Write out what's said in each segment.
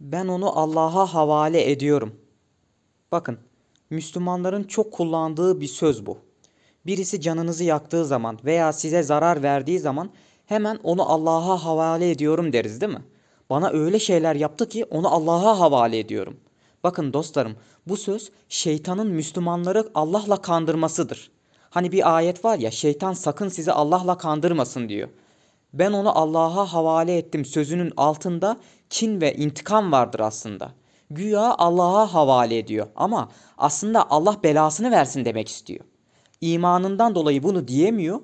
Ben onu Allah'a havale ediyorum. Bakın, Müslümanların çok kullandığı bir söz bu. Birisi canınızı yaktığı zaman veya size zarar verdiği zaman hemen onu Allah'a havale ediyorum deriz değil mi? Bana öyle şeyler yaptı ki onu Allah'a havale ediyorum. Bakın dostlarım, bu söz şeytanın Müslümanları Allah'la kandırmasıdır. Hani bir ayet var ya, şeytan sakın sizi Allah'la kandırmasın diyor. Ben onu Allah'a havale ettim sözünün altında kin ve intikam vardır aslında. Güya Allah'a havale ediyor ama aslında Allah belasını versin demek istiyor. İmanından dolayı bunu diyemiyor.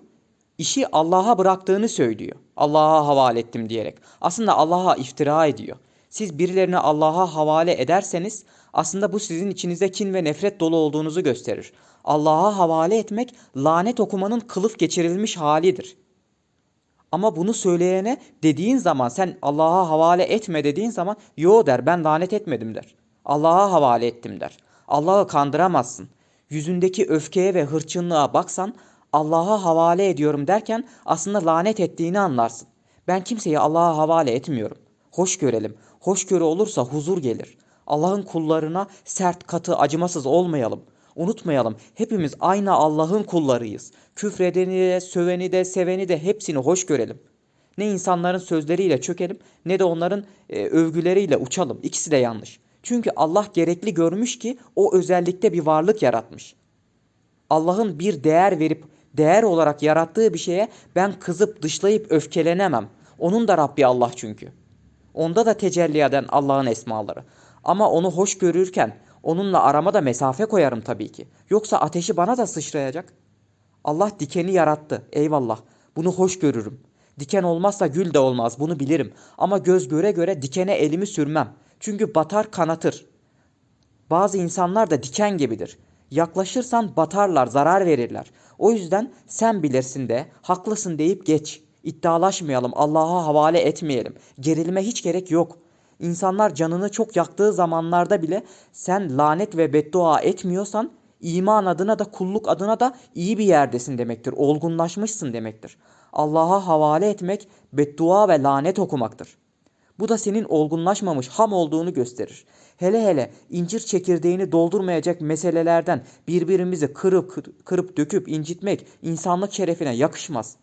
İşi Allah'a bıraktığını söylüyor. Allah'a havale ettim diyerek. Aslında Allah'a iftira ediyor. Siz birilerini Allah'a havale ederseniz aslında bu sizin içinizde kin ve nefret dolu olduğunuzu gösterir. Allah'a havale etmek lanet okumanın kılıf geçirilmiş halidir. Ama bunu söyleyene dediğin zaman sen Allah'a havale etme dediğin zaman yo der ben lanet etmedim der. Allah'a havale ettim der. Allah'ı kandıramazsın. Yüzündeki öfkeye ve hırçınlığa baksan Allah'a havale ediyorum derken aslında lanet ettiğini anlarsın. Ben kimseyi Allah'a havale etmiyorum. Hoş görelim. Hoşgörü olursa huzur gelir. Allah'ın kullarına sert, katı, acımasız olmayalım. Unutmayalım hepimiz aynı Allah'ın kullarıyız. Küfredeni de, söveni de, seveni de hepsini hoş görelim. Ne insanların sözleriyle çökelim ne de onların e, övgüleriyle uçalım. İkisi de yanlış. Çünkü Allah gerekli görmüş ki o özellikte bir varlık yaratmış. Allah'ın bir değer verip değer olarak yarattığı bir şeye ben kızıp dışlayıp öfkelenemem. Onun da Rabbi Allah çünkü. Onda da tecelli eden Allah'ın esmaları. Ama onu hoş görürken onunla arama da mesafe koyarım tabii ki. Yoksa ateşi bana da sıçrayacak. Allah dikeni yarattı. Eyvallah. Bunu hoş görürüm. Diken olmazsa gül de olmaz. Bunu bilirim. Ama göz göre göre dikene elimi sürmem. Çünkü batar kanatır. Bazı insanlar da diken gibidir. Yaklaşırsan batarlar, zarar verirler. O yüzden sen bilirsin de, haklısın deyip geç. İddialaşmayalım, Allah'a havale etmeyelim. Gerilme hiç gerek yok. İnsanlar canını çok yaktığı zamanlarda bile sen lanet ve beddua etmiyorsan iman adına da kulluk adına da iyi bir yerdesin demektir. Olgunlaşmışsın demektir. Allah'a havale etmek beddua ve lanet okumaktır. Bu da senin olgunlaşmamış ham olduğunu gösterir. Hele hele incir çekirdeğini doldurmayacak meselelerden birbirimizi kırıp kırıp döküp incitmek insanlık şerefine yakışmaz.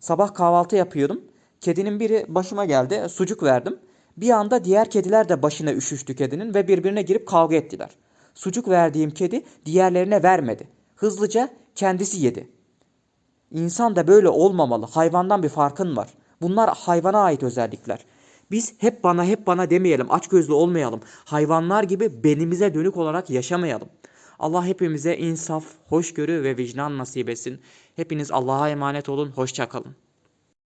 Sabah kahvaltı yapıyordum. Kedinin biri başıma geldi. Sucuk verdim. Bir anda diğer kediler de başına üşüştü kedinin ve birbirine girip kavga ettiler. Sucuk verdiğim kedi diğerlerine vermedi. Hızlıca kendisi yedi. İnsan da böyle olmamalı. Hayvandan bir farkın var. Bunlar hayvana ait özellikler. Biz hep bana hep bana demeyelim. Açgözlü olmayalım. Hayvanlar gibi benimize dönük olarak yaşamayalım. Allah hepimize insaf, hoşgörü ve vicdan nasip etsin. Hepiniz Allah'a emanet olun. Hoşça kalın.